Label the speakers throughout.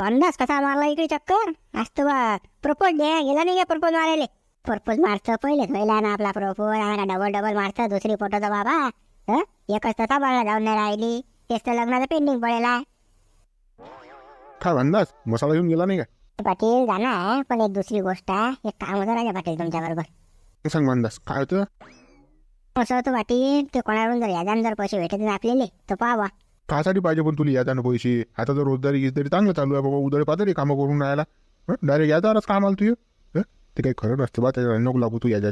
Speaker 1: अंदाज कसा मारला इकडे चक्कर? असतो बा प्रपोज द्या गेला नाही प्रपोज मारायले? प्रपोज मारतं पहिलेच पहिला ना आपला प्रपोज आम्हाला डबल डबल मारतं दुसरी फोटोचा बाबा. हं? एकच तसा बाळा जाऊन नाही राहिली. तेच तर लग्नाचं पेंडिंग पडेला
Speaker 2: काय अंदाज मसाला घेऊन गेला नाही का?
Speaker 1: पाटील जाणार पण एक दुसरी गोष्ट आहे एक काम होतं राजा पाटील तुमच्या बरोबर.
Speaker 2: ते सांग अंदाज काय होतं?
Speaker 1: असं होतं पाटील ते कोणाकडून जर यादान जर पैसे भेटत नाही आपल्याला तर पावा
Speaker 2: कासाठी पाहिजे पण तुला यादानं पैसे. आता जर रोजदारी गिजदारी चांगलं चालू आहे बाबा उदळी पातळी कामं करून राहायला डायरेक्ट यादारच काम आलं तुझं. ते काही खरं नसतं बा त्याच्या नको लागू तू याच्या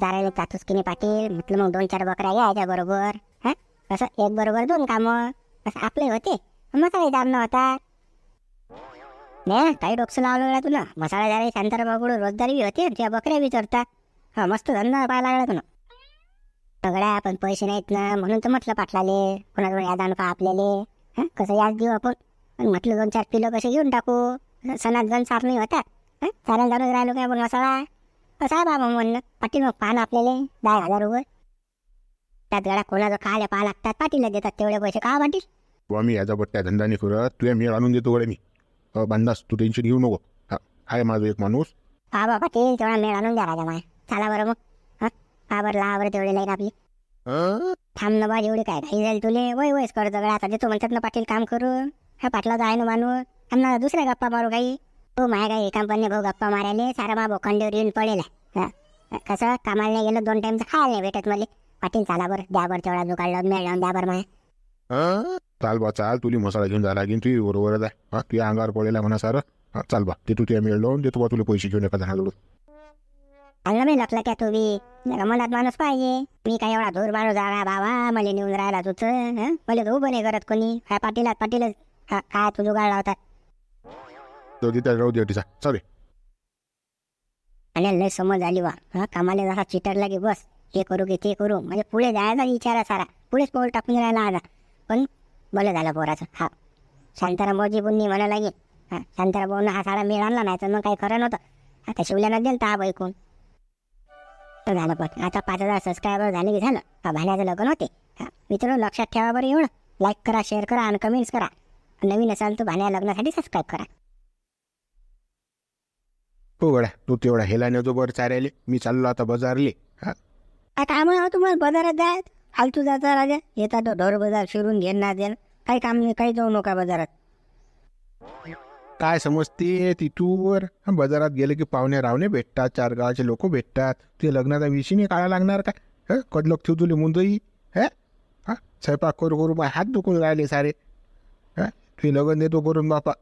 Speaker 1: जायला जातोस की नाही पाटील म्हटलं मग दोन चार बकऱ्या यायच्या बरोबर. हा? कसं? एक बरोबर दोन कामं. असं आपले होते. मग काही दाब नव्हता. नाही काही डोकसं लावलं गड्या तुला. मसाला जरा शांतारा बाबूड रोजदारी बी होते त्या बकऱ्या बी चरतात हा मस्त धंदा पाहायला लागला तुला. सगळ्या पण पैसे नाहीत ना म्हणून तर म्हटलं पाटलाले कोणाकडून यादान का आपल्याले? हा? कसं याद देऊ आपण? पण म्हटलं दोन चार किलो कसे घेऊन टाकू? सणात गण साफ नाही होतात हा? चालेल जाऊनच राहिलो काय आपण मसाला? कसं आहे बाबा म्हणलं पाटील मग पान आपल्याला दहा हजार रुपये. त्यात गड्या कोणाचं खायला पाहा लागतात पाटीलला देतात तेवढे पैसे का पाटील?
Speaker 2: बुवा मी याचा बट्ट्या धंदा नाही करत तुझ्या मी आणून देतो गड्या मी. अ, बांधास तू टेन्शन घेऊ नको. हा आहे माझा एक माणूस.
Speaker 1: हा बा पाटील तेवढा मेळ आणून द्या राजा माय. चला बरं मग. हा हा बरं ला बरं तेवढे लाईन आपली? थांब ना बा एवढी काय घाई जाईल तुले? वय वयस कर दगड आता देतो म्हणतात ना पाटील काम करून. हा पाटलाचा आहे ना माणूस. आम्हाला दुसऱ्या गप्पा मारू काही हो माय काही कंपनी भाऊ गप्पा मारायले. सारा मा बोखंडीवर येऊन पडेल हा कसं? कामाला नाही गेलं दोन टाइमचं खायला नाही भेटत मला. पाटील चला बरं. द्या बरं तेवढा दुकान मेळ लावून द्या बरं माय?
Speaker 2: चाल बा चाल. तुला मसाला घेऊन जायला लागेल तुझी बरोबरच आहे. हा तुझ्या अंगावर पडेला म्हणा सारं. चाल बा. ते तू तुझ्या मेळ लावून देतो बा तुला पैसे घेऊन एका जणाकडून
Speaker 1: चांगलं मी लपला त्या तू बी? मनात माणूस पाहिजे. मी काय एवढा दूर माणूस झाला बाबा. मला नेऊन राहिला तुझं हं? मला तर उभं नाही करत कोणी. काय पाटीलात पाटीलच. काय तू जुगाड लावतात
Speaker 2: तो तिथे राहू दे चालेल
Speaker 1: आणि लय समज आली वा हा कामाला जसा चिटरला की बस. हे करू की ते करू. म्हणजे पुढे जायचा विचार सारा. पुढेच पाऊल टाकून राहिला आता. पण बरं झालं पोराचं. हा. शांताराम भाऊजी बुन्नी म्हणा लागेल. हा शांताराम भाऊनं हा सारा मेळ आणला नाही तर मग काही खरं नव्हतं. आता शिवल्यानं दिलं तर हा ऐकून तर झालं पण. आता पाच हजार सबस्क्रायबर झाले की झालं. हा भाण्याचं लग्न होते? हा. मित्र लक्षात ठेवा बरं एवढं. लाईक करा शेअर करा आणि कमेंट्स करा. नवीन असाल तर भाण्या लग्नासाठी सबस्क्राईब करा.
Speaker 2: हो गड्या तू तेवढा हेला नेतो बरं चारायले. मी चाललो आता बाजारले. हा.
Speaker 1: आता आम्हाला तुम्हाला बाजारात जायत फालतू जाता राजा. येतात ढोर बाजार फिरून घेणार काही काम नाही काही जाऊ नका बाजारात.
Speaker 2: काय समजते तिथूवर हा, बाजारात गेले की पाहुणे रावणे भेटतात चार गावाचे लोक भेटतात. ते लग्नाचा विषय नाही काढा लागणार काय? ह कडलोक ठेव तुले मुंदई? हे? हा स्वयंपाक करू करू माझे हात दुखून राहिले सारे. हा तुझे लग्न देतो करून बापा.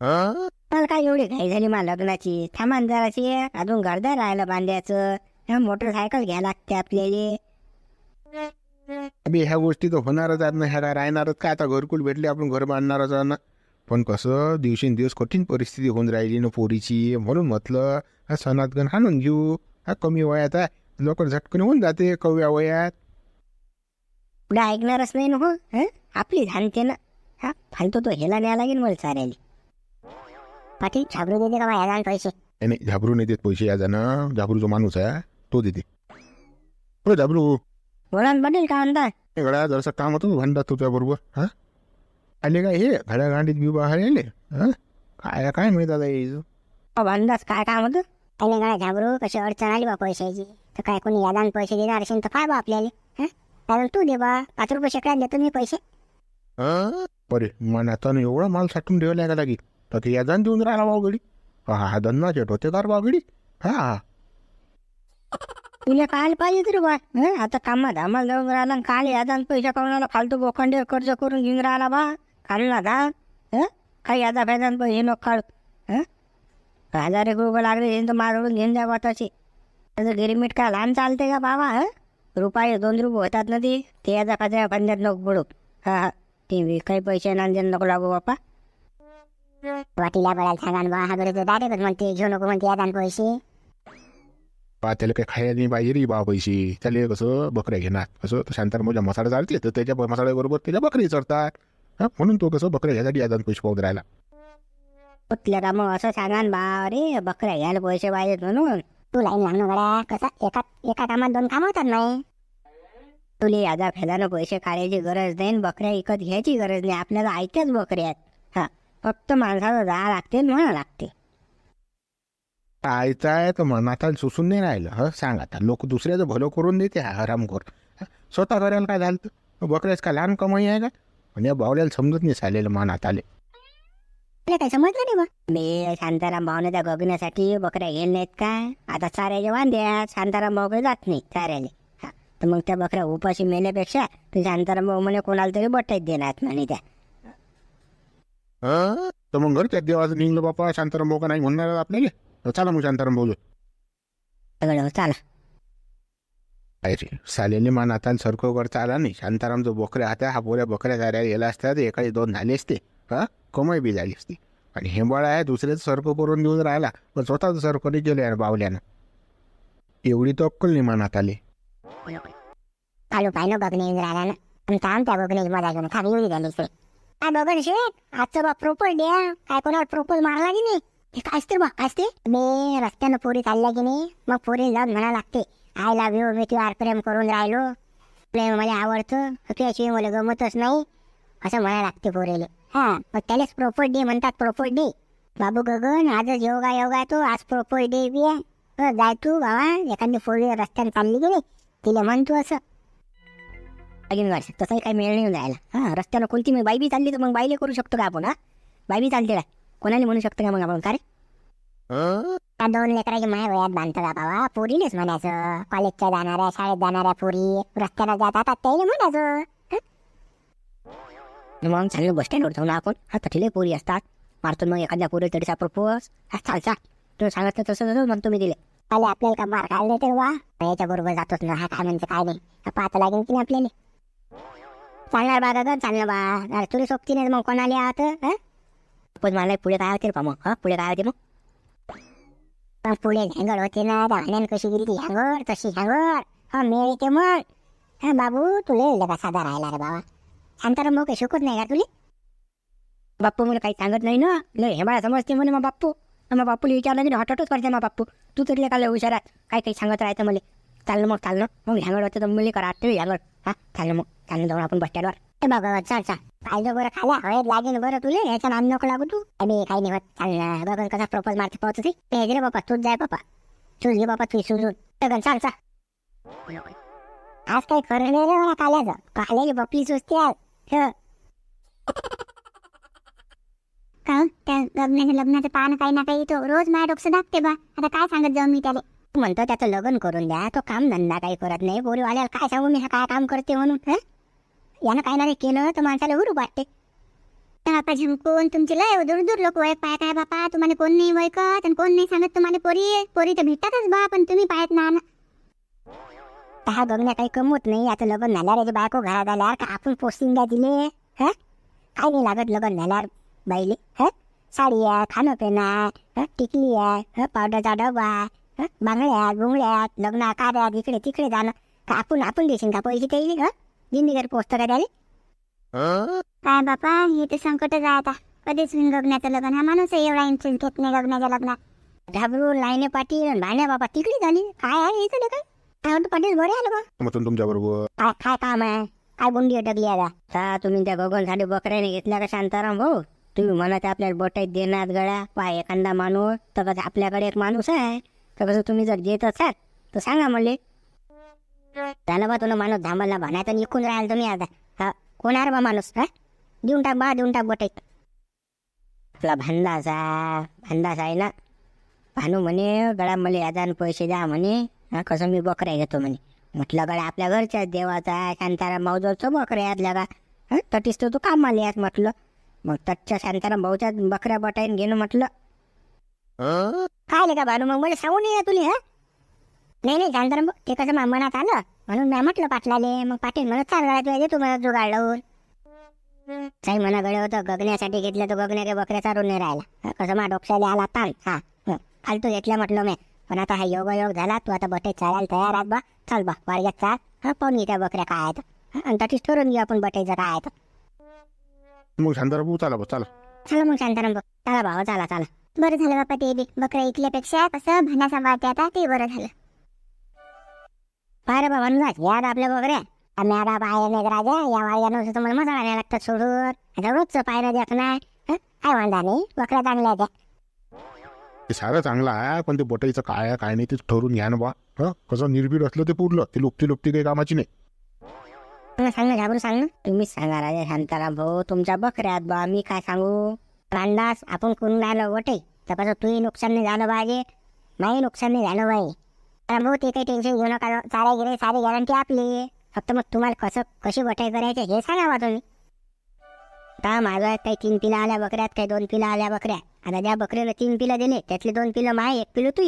Speaker 2: हा?
Speaker 1: मला काय एवढी घाई झाली मला लग्नाची? थांबा ना जराशी. अजून गर्दा राहिलं बांधायचं ह्या मोटरसायकल घ्यायला लागते आपल्याला.
Speaker 2: अबे ह्या गोष्टी तर होणारच आहेत ना. ह्या काय राहणारच? काय आता घरकुल भेटले आपण घर बांधणारच आहे ना? पण कसं दिवसेंदिवस कठीण परिस्थिती होऊन राहिली ना पोरीची. म्हणून म्हटलं हा सणात गण हाणून घेऊ. हा कमी वयात आहे. लवकर झटकन होऊन जाते कव्या वयात.
Speaker 1: पुढे ऐकणारच नाही ना हो हं? आपली झानते ना. हा फालतू तो हेला न्यायला लागेल मला चालेल पाटील छाबरू देते का माझ्या पैसे?
Speaker 2: नाही, नाही झाबरू नाही देत पैसे या जण. झाबरू जो माणूस आहे तो देते. हो झाबरू.
Speaker 1: बोला पाटील का
Speaker 2: हे गड्या जरासं काम होतं भांडत तो त्याबरोबर हा? आले काय हे घड्या गांडीत बी बाहेर आले हा? काय काय माहीत आता यायचं
Speaker 1: अहो अंदाज काय काम होतं? काही नाही घाबरू कशी अडचण आली बा पैशाची. तर काय कोणी यादान पैसे देणार असेल तर काय बा आपल्याला हं? त्याला तू दे बा पाच रुपये शेकड्यात देतो मी पैसे.
Speaker 2: हा? बरे मन आता एवढा माल साठून ठेवला का लागी? तर ते यादान देऊन राहिला बावगडी हा हा धन्ना चेट होते कार बावगडी हा
Speaker 1: तुला काल पाहिजे तरी बा हं? आता कामात आम्हाला जाऊन राहिला आणि काल यादान पैसा करून फालतू बोखंडे कर्ज करून घेऊन राहिला बा. धा हं? काही यादा फायदा पैसे नको काढ हं? हजार एक रुपये लागले हे तर मारून घेऊन जा बा तशी त्याचं गिरमीट काय लहान चालते का बाबा हं? रुपये दोन रुपये होतात ना ते? ते याचा फायदा पंजाब नको पडू हा हा. ते काही पैसे नांदेल नको लागू बापा वाटीला बळायला सांगा बा हा बरं डायरेक्ट म्हणते घेऊ नको म्हणते यादान पैसे.
Speaker 2: त्याला काही खायला नाही पाहिजे रे बा पैसे. त्याला कसं बकऱ्या घेणार? कसं? तर शांतार मोठ्या मसाला चालते तर त्याच्या मसाल्याबरोबर त्याच्या बकरी चढतात हा म्हणून तो कसं बकऱ्या घ्यायसाठी यादान पैसे पाहत राहिला.
Speaker 1: कुठल्या का मग? असं सांगा ना बा अरे बकऱ्या घ्यायला पैसे पाहिजेत म्हणून. तू लाईन लागणं गड्या कसा एका एका कामात दोन कामं होतात नाही? तुला यादा फेदानं पैसे काढायची गरज नाही आणि बकऱ्या विकत घ्यायची गरज नाही. आपल्याला ऐकत्याच बकऱ्या आहेत. हा फक्त माणसाला जा लागते म्हणा लागते.
Speaker 2: पाहायचं आहे तर मनात सुसून नाही राहिलं. ह सांग आता. लोक दुसऱ्याचं भलं करून देते हा हरामखोर. हं? स्वतः करायला काय झालं तर? बकऱ्याच का लहान कमाई आहे का? पण या बावल्याला समजत नाही चालेलं मनात आले.
Speaker 1: तुला काही समजलं नाही बा. मी शांताराम भाऊने त्या गगण्यासाठी बकऱ्या घेऊन नाहीत काय आता चाऱ्याचे वांदे आहेत. शांताराम भाऊ काही जात नाही चाऱ्याले हा. तर मग त्या बकऱ्या उपाशी मेल्यापेक्षा ते शांताराम भाऊ म्हणे कोणाला तरी बटाईत देणार म्हणे त्या.
Speaker 2: हं? तर मग घरच्या देवाचं निघलं बापा. शांताराम भाऊ का नाही म्हणणार आपल्याला? तर चला मग शांताराम भाऊ
Speaker 1: सगळं चाला.
Speaker 2: अरे सालेने मान आता सरकोवर चाला नाही. शांतारामचं बोकऱ्या आता हा पोऱ्या बकऱ्या जाऱ्या गेला असत्या तर एकाची दोन झाले असते. हां? कमाई बी झाली असती. आणि हेंबाळ आहे दुसरेच सरको करून देऊन राहिला. पण स्वतःच सरको नाही केलं यार बावल्यानं. एवढी तो अक्कल नाही मनात आली.
Speaker 1: कालू पाहिलं बघणे येऊन राहिला ना आणि थांब त्या बघण्याची मजा घेऊन. खाली एवढी झाली काय बघण शेट आजचं बा प्रोपोज द्या. काय कोणावर प्रोपोज मारला की नाही. हे कायच बा कायच ते मी रस्त्यानं पोरी चालल्या की नाही मग पोरी जाऊन म्हणा लागते आय लव्ह यू मी तुझ्यावर प्रेम करून राहिलो. प्रेम मला आवडतं तुझ्याशिवाय मला गमतच नाही. असं म्हणा लागते पोरीले. हा. मग त्यालाच प्रोपोज डे म्हणतात प्रोपोज डे बाबू गगन आजच योगा योगा तो आज प्रोपोज डे बी आहे. जाय तू बाबा एखादी पोरी रस्त्याने चालली की नाही तिला म्हण तू असं. लगीन वर्ष तसंही काही मेळ नाही जायला. हां रस्त्यानं कोणती मी बाई बी चालली तर मग बाईले करू शकतो का आपण हा? बाई बी चालते काय कोणाला म्हणू शकतो का मग आपण? का रे? त्या दोन लेकराची माया वयात बांधतं का बाबा. पोरीनेच म्हणायचं. कॉलेजच्या जाणाऱ्या शाळेत जाणाऱ्या पोरी. रस्त्यानं जातात त्याला म्हणायचं? मग चांगलं बस स्टँडवर जाऊ ना आपण. हा तठीले पोरी असतात. मारतो मग एखाद्या पोरी तरी प्रपोज चाल चाल. तुम्ही सांगितलं तसं तसं म्हणतो मी दिले आले आपल्याला का मार खायला देते वा. याच्या बरोबर जातोच ना. हा काय म्हणते काय नाही. पाहता लागेल की नाही आपल्याला. चालणार बा गगन चालणार बा. अरे तुला सोबती नाही मग कोणाला आहात? पण मला पुढे काय होते रे पा मग हा पुढे काय होते मग पुढे झँगड होते ना धाण्यान कशी गेली ती झँगड तशी झँगड हा मेळ येते मग हा बाबू तुले लगा साधा राहिला रे बाबा शांताराम भाऊ काही शिकत नाही का तुले बाप्पू मला काही सांगत नाही ना लय हे बाळा समजते म्हणे मग बाप्पू मग बाप्पूला विचारलं की हॉटच करते मग बाप्पू तू तरी काय हुशार आहे काय काही सांगत राहायचं मला चाललं मग चाललं मग झँगड होते तर मुली करा ते झँगड हा चाललं मग चाललं जाऊन आपण बस स्टँडवर ए बघा चाल चाल. पाहिजे बरं खाल्या हवेत लागेल बरं तुले. याच्या नाम नको लागू तू. अरे काही नाही होत. चाल ना कसा प्रपोज मारते. पाहत होती ते रे बाबा. तूच जाय बाबा. तूच घे बापा तू सुजून. बघा चाल चाल. आज काही खरं नाही रे मला काल्याचं. काल्याची बपली सुचते आज. का? त्या लग्नाच्या लग्नाचं पान काही ना काही तो रोज माझ्या डोकसं दाखते बा. आता काय सांगत जाऊ मी त्याला? म्हणतो त्याचं लग्न करून द्या. तो काम धंदा काही करत नाही. पोरीवाल्याला काय सांगू मी? हा काय काम करते म्हणून? यानं काय नाही केलं? तर माणसाला हुरू वाटते. बापा झमकून तुमची लय दूर दूर लोक वय पाय काय बापा. तुम्हाला कोण नाही वैकत आणि कोण नाही सांगत तुम्हाला पोरी पोरी तर भेटतातच बा पण तुम्ही पाहत ना ना. तर हा बघण्या काही कमवत नाही. आता लग्न झाल्यावर याची बायको घरात आल्यावर का आपण पोस्टिंग द्या दिले? ह? काय नाही लागत लग्न झाल्यावर बाईले. ह? साडी आहे खाणं पिणं आहे टिकली आहे हं? पावडरचा डबा आहे हं? बांगड्यात बुंगड्यात लग्न कार्यात इकडे तिकडे जाणं. का आपण आपण देशील का पैसे ते ह? दिंडीगर पोचतं का त्याला? काय बापा हे तर संकटच आहे आता. कधीच मी गगनाचं लग्न हा माणूस एवढा इंटरेस्ट घेत नाही गगनाच्या लग्नात. घाबरून लाईने पाटील भाण्या बाबा तिकडे झाली. काय आहे इकडे काय काय म्हणतो पाटील बरे आलं बा
Speaker 2: मग तुमच्या बरोबर.
Speaker 1: काय काय काम आहे? काय गुंडी अटकली आता? का तुम्ही त्या गगनसाठी बकऱ्याने घेतल्या का शांताराम भाऊ? तुम्ही म्हणत आपल्याला बोटाईत देणार गळ्या? पाय एखादा माणूस. तर कसं आपल्याकडे एक माणूस आहे. तर कसं तुम्ही जर देत असाल तर सांगा म्हणले. त्यानं बा तुला माणूस धांबलला म्हणायचं निघून राहाल तुम्ही आता. हा कोण आहे रे बा माणूस हा? देऊन टाक बा देऊन टाक बोटाईत आपला भांडासा भांडासा आहे ना? भानू म्हणे गळा मला यादान पैसे द्या म्हणे हा कसं मी बकऱ्या घेतो म्हणे. म्हटलं गड्या आपल्या घरच्या देवाचा शांताराम भाऊजवळचं बकऱ्या आहेत लगा. हं तटीस तर तू कामाला आहेत म्हटलं. मग तटच्या शांताराम भाऊच्या बकऱ्या बटाईन घेणं म्हटलं? काय का भानू मग मला सांगून ये तुले हा? नाही नाही शांताराम भाऊ ते कसं मनात आलं. म्हणून मी म्हटलं पाटलाले मग पाटील म्हणत चाल गळ्यात तुला देतो मला जुगाड लावून. काही म्हणा गळे होतं गगण्यासाठी घेतलं तर गगण्या काही बकऱ्या चारून नाही राहिला. कसं मा डोक्याला आला ताण हा. फालतू घेतल्या म्हटलं मी. पण आता हा योग योग झाला तू आता बटे चालायला तयार आहात बा. चाल बा वारग्यात चाल. हा पाहून घे त्या बकऱ्या काय आहेत. आणि तशीच ठरवून घेऊ आपण बटेचं काय आहेत.
Speaker 2: मग शांताराम चला बा चला.
Speaker 1: चला मग शांताराम भाऊ. चला भाऊ चला चला. बरं झालं बापा ते बी. बकऱ्या ऐकल्यापेक्षा कसं भाण्याचा वाटे आता ते बरं झालं. पाय रे बाबा अनुराज याद आपल्या बकऱ्या आम्ही आता पाय नाही राजा या वाळ्यानं तुम्हाला मजा घालायला लागतात सोडून. आता रोजचं नाही. हं? काय वांदा नाही? बकऱ्या चांगल्या आहेत.
Speaker 2: ते सारं चांगलं आहे पण ते बटाईचं काय आहे काय नाही ते ठरवून घ्या ना बा हं? कसं निर्भीड असलं ते पुरलं. ते लुकती लुकती काही कामाची नाही.
Speaker 1: सांग सांग ना घाबरून सांग ना. तुम्हीच सांगा राजा शांताराम भाऊ तुमच्या बकऱ्या आहेत बा मी काय सांगू? रांडास आपण करून राहिलो वटे तपास तुही नुकसान नाही झालं पाहिजे? नाही नुकसान नाही झालं पाहिजे भाऊ ते काही टेन्शन घेऊ नका चारा गिरे सारी गॅरंटी आपली. फक्त मग तुम्हाला कसं कशी वटाई करायची हे सांगा तुम्ही. का माझ्या काही तीन पिलं आल्या बकऱ्यात काही दोन पिलं आल्या बकऱ्या. आता ज्या बकरीला तीन पिलं दिले त्यातले दोन पिलं माय एक पिलं तू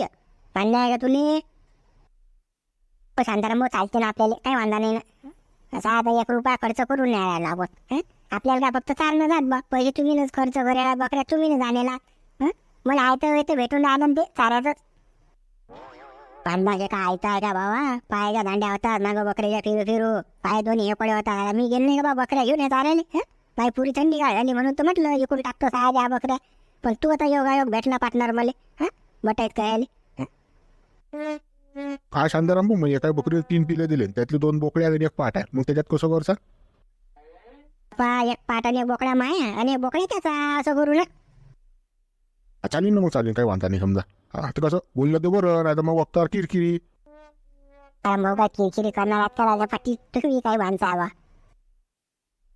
Speaker 1: मान्य आहे का तुले? शांताराम भाऊ चालते ना आपल्याला काही वांधा नाही ना. असा आता एक रुपया खर्च करून नाही राहिला आपण आपल्याला काय फक्त चालणं जात बा? पैसे तुम्हीच खर्च करायला बकऱ्या तुम्हीच आणायला. मला आयतं येतं भेटून राहिलं ते चारायचंच. बांधाचे काय आयतं आहे का बाबा पायाच्या दांड्या होतात मागं बकऱ्याच्या फिरू फिरू. पाय दोन्ही हे पडे होतात. मी गेले नाही का बा बकऱ्या घेऊन येत हं? बाई पुरी थंडी काय झाली म्हणून तर म्हटलं इकडून टाकतो सहा द्या बकऱ्या. पण तू आता योगायोग भेटला पार्टनर मला. हा? बटाईत काय आली
Speaker 2: काय शांताराम भाऊ मग एका बकरीला तीन पिलं दिले त्यातले दोन बोकड्या आणि एक पाठ आहे. मग त्याच्यात कसं करसा
Speaker 1: पा एक पाट आणि एक बोकड्या माया आणि एक बोकड्या त्याचा. असं करू ना.
Speaker 2: चालेल ना मग चालेल काही वांधा नाही समजा. हा तर कसं? बोललं ते बरं नाही तर मग वक्तावर किरकिरी.
Speaker 1: काय मग काय किरकिरी करणार? आता राजा पाठी तुम्ही काही माणसावा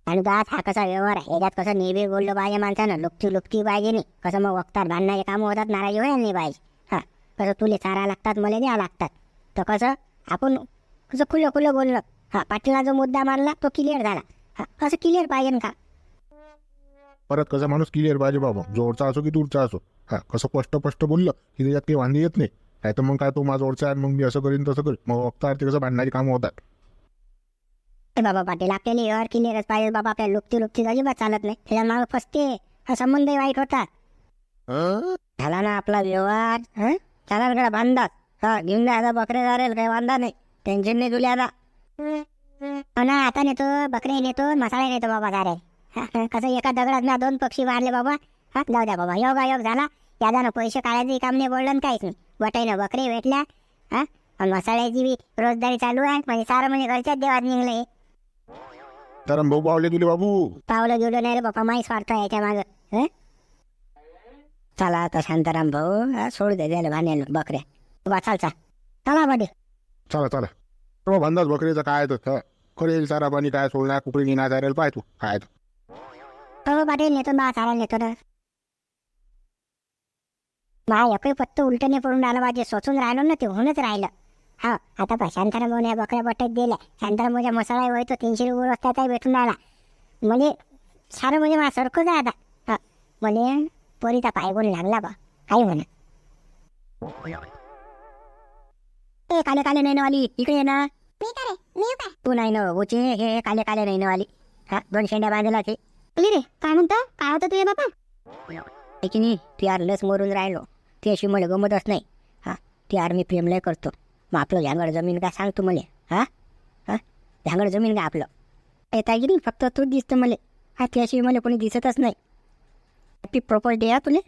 Speaker 1: आणि दात हा कसा व्यवहार आहे? याच्यात कसं नेहमी बोललं पाहिजे माणसानं? लुपती लुपती पाहिजे नाही. कसं मग वक्तार भांडणाचे कामं होतात नाराजी व्हायला नाही पाहिजे. हा कसं तुले चारा लागतात मला द्या लागतात. तर कसं? आपण कसं खुलं खुलं बोललं हा पाटीला जो मुद्दा मारला तो क्लिअर झाला. हा असं क्लिअर पाहिजे ना का?
Speaker 2: परत कसं माणूस क्लिअर पाहिजे बाबा? जोडचा असो की दूरचा असो. हा कसं स्पष्ट स्पष्ट बोललं की त्याच्यात काही वांदे येत नाही. नाही तर मग काय तो माझा आहे मग मी असं करीन तसं करीन. मग वक्तावर ते कसं भांडणाची कामं होतात.
Speaker 1: बाबा पाटील आपल्याला व्यवहार क्लिअरच पाहिजे बाबा आपल्याला लुकती लुकती अजिबात चालत नाही. त्याच्या मागं फसते. हा संबंधही वाईट होतात? झाला ना आपला व्यवहार? हं? चला गड्या बांधा. हा घेऊन जा आता बकरे जारेल काही वांधा नाही. टेन्शन नाही तुला आता. हो आता नेतो बकरे नेतो मसाळे नेतो बाबा जारे कसं एका दगडात ना दोन पक्षी मारले बाबा? हा जाऊ द्या बाबा योग योग झाला. यादानं पैसे काढायचे काम नाही बोललं काहीच नाही. वटाईनं बकरे भेटल्या हा? आणि मसाळ्याची बी रोजदारी चालू आहे म्हणजे सारं म्हणजे घरच्याच देवात निघले
Speaker 2: तर भाऊ पावले तुले बाबू.
Speaker 1: पावलं गेलो नाही रे बापा माही स्वार्थ आहे याच्या मागं हं? चला आता शांताराम भाऊ हा, सोड दे द्यायला भाण्याला बकऱ्या. बा चाल चाल. चला पाटील
Speaker 2: चला चला. मग भांडाच बकरीचं काय तर हं. करेल चारा पाणी काय सोडणार कुकडे घेणार चालेल पाय तू. काय तर.
Speaker 1: हो पाटील नेतो बा चालायला नेतो ना. मा एकही पत्त उलटणे पडून राहिलं पाहिजे सोचून राहिलो ना ते होऊनच राहिलं. हा आता पहा शांताराम भाऊ या बकऱ्या बट्ट्यात दिल्या शांताराम भाऊच्या मसाला वळतो तीनशे रुपये रस्त्याचा भेटून राहिला. म्हणजे सारं म्हणजे मला सारखंच आहे आता. हा म्हणजे पोरीचा पाय गुण लागला बा काही म्हणा. ए काले काले नाही वाली इकडे ये ना. तू नाही ना उचे हे काले काले नाही वाली हा दोन शेंड्या बांधला ते अरे रे काय म्हणतो? काय होतं तुझे बापा? आहे की नाही ती यार लस मरून राहिलो. ती अशी मला गमतच नाही. हा ती यार मी प्रेम लय करतो. मग आपलं झांगड जमीन काय सांग तू मला? हा? हा? झांगड जमीन काय आपलं? येत की नाही फक्त तूच दिसतं मला. हा ती अशी मला कोणी दिसतच नाही. हॅपी प्रॉपर डे हा तुले.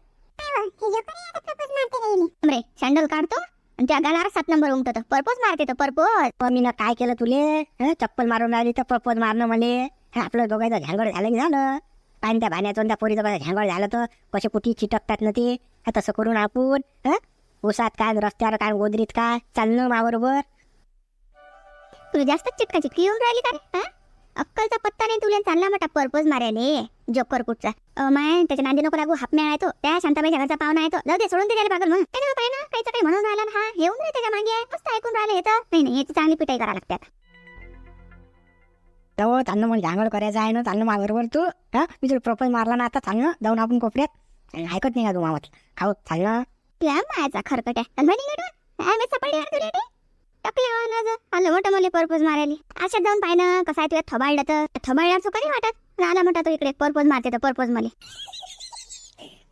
Speaker 1: रे सँडल काढतो आणि त्या गालावर सात नंबर उमटतो पर्पोज मारते तो पर्पोज मी ना काय केलं तुले? चप्पल मारून राहिली तर पर्पोज मारणं मले. आपलं दोघांचं झांगड झालं की झालं. पाणी त्या भाण्याचं त्या पोरीचं बघा झांगड झालं तर कसे कुठे चिटकतात ना ते? तसं करून आपण हं? उसात काय रस्त्यावर काय गोदरीत काय चालणं माबरोबर तुला जास्त चिटका चिटकी येऊन राहिली का रे, अक्कलचा पत्ता नाही तुला चालला मोठा पर्पज मारायले. जोकर कुठचा? अ, माय त्याच्या नांदी नको लागू हाप आहे तो त्या शांताबाईच्या घरचा पाहुणा आहे तो. जाऊ दे सोडून दे त्याला पागल म्हणून. त्याच्या ना काहीचं काही म्हणून राहिला ना हा. येऊन रे त्याच्यामागे. मस्त ऐकून राहिले तर. नाही नाही याची चांगली पिटाई करायला लागते जाऊ चालणं मग झांगड करायचं आहे ना चालणं माझ्याबरोबर तू हा? मी तुला प्रपोज मारला ना आता चालणं जाऊन आपण कोपऱ्यात. आणि ऐकत नाही का तू मामात खाऊ चालणं मायाचा खरकट आहे ते आलं मोठं मला पर्पज मारायला. अशात जाऊन पाहिलं कसं आहे तुला थबाडलं तर. थबाडल्याचं कधी वाटत? आला म्हणता तो इकडे पर्पज मारते तर पर्पज मला.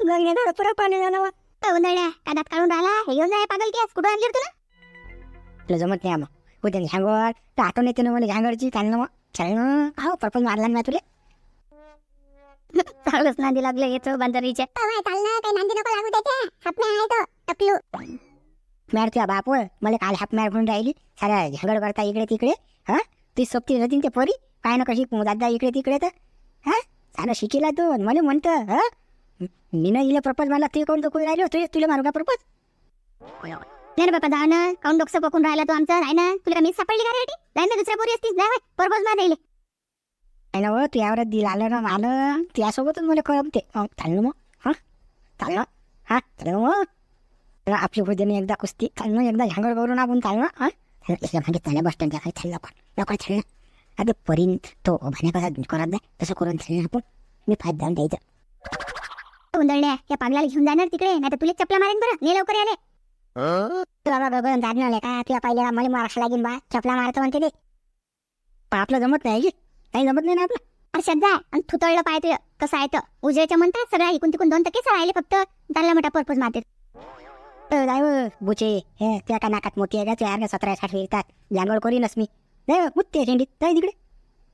Speaker 1: गंगे थोडं पुरं पाणी झालं उन्हाळ्या कानात काढून राहिला. हे घेऊन जाय पागल की कुठं आणली तुला? तुला जमत नाही मग उद्या झांगड तर आठवण येते ना मला झांगडची चालणं मग चालणं हो पर्पज मारला ना तुला. चांगलंच नांदी लागलं येतो बंदरीच्या चालणं काही नांदी नको लागू त्याच्या हापम्या आहे तो टकलू मॅर तुझ्या बाप मला काल हाप मॅर म्हणून राहिली. साऱ्या झगड करता इकडे तिकडे. हा? ती सोबती होती ते पोरी. काय ना कशी दादा इकडे तिकडे तर. हा? सारं शिकीला तू मला म्हणतं हा? मी ना इले प्रपोज मला ते कोण दुखून राहिलो तुझे तुला मारू का प्रपोज नाही बाबा जाऊ ना. काऊन डोकं पकून राहिला तू आमचं? नाही ना. तुला मी सापडली का रे जाय ना दुसऱ्या पोरी असतीस जाय प्रपोज मार राहिले नाही ना हो तू यावर दिल आलं ना आलं त्यासोबतच मला कळमते अहो, चाललं मग. हा चाललं हा चाललं मग. आपली होते एकदा कुस्ती. चालणं एकदा झांगड करून आपण चालणं हा इकडे मागे चालल्या बस स्टँडच्या खाली चाललं लवकर लवकर चाललं अगं परीन तो भाण्या कसा करत जाय तसं करून चाललं आपण. मी फायदा जाऊन द्यायचं. उंदळण्या या पागलाला घेऊन जाणार तिकडे. नाही तर तुला चपला मारेन बरं. ने लवकर आले तुला बघून जाणलं का? तुला मला मारायला लागेल बा? चपला मारतो म्हणते ते. पण आपलं जमत नाही की काही जमत नाही ना आपलं. अर्षात जाय आणि थुतळलं पाय तुझं. कसं आहे तर. उजेच्या म्हणतात सगळ्या इकून तिकून दोन टक्केच राहिले फक्त. चालला मोठा पर्पज मारते. तर जाय बुचे. हे त्या का नाकात मोठी आहे? का त्या अर्ध्या सतरा साठ येतात जांभळ करीनच मी नाही मुत्ते जाय तिकडे.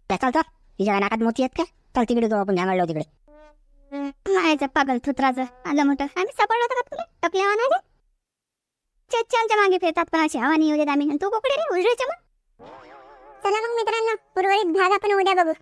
Speaker 1: त्या चाल तिच्या नाकात मोठी आहेत का? चल तिकडे जाऊ आपण. जांभळ लावू तिकडे. मायचं पागल थुत्राचं. आलं मोठं. आम्ही सापडलो होतं का तुला? टपल्या चच्चांच्या मागे फिरतात पण अशी हवा नाही येऊ देत आम्ही तू कुकडे रे उजळीच्या मग? चला मग मित्रांनो उर्वरित भाग आपण उद्या बघू.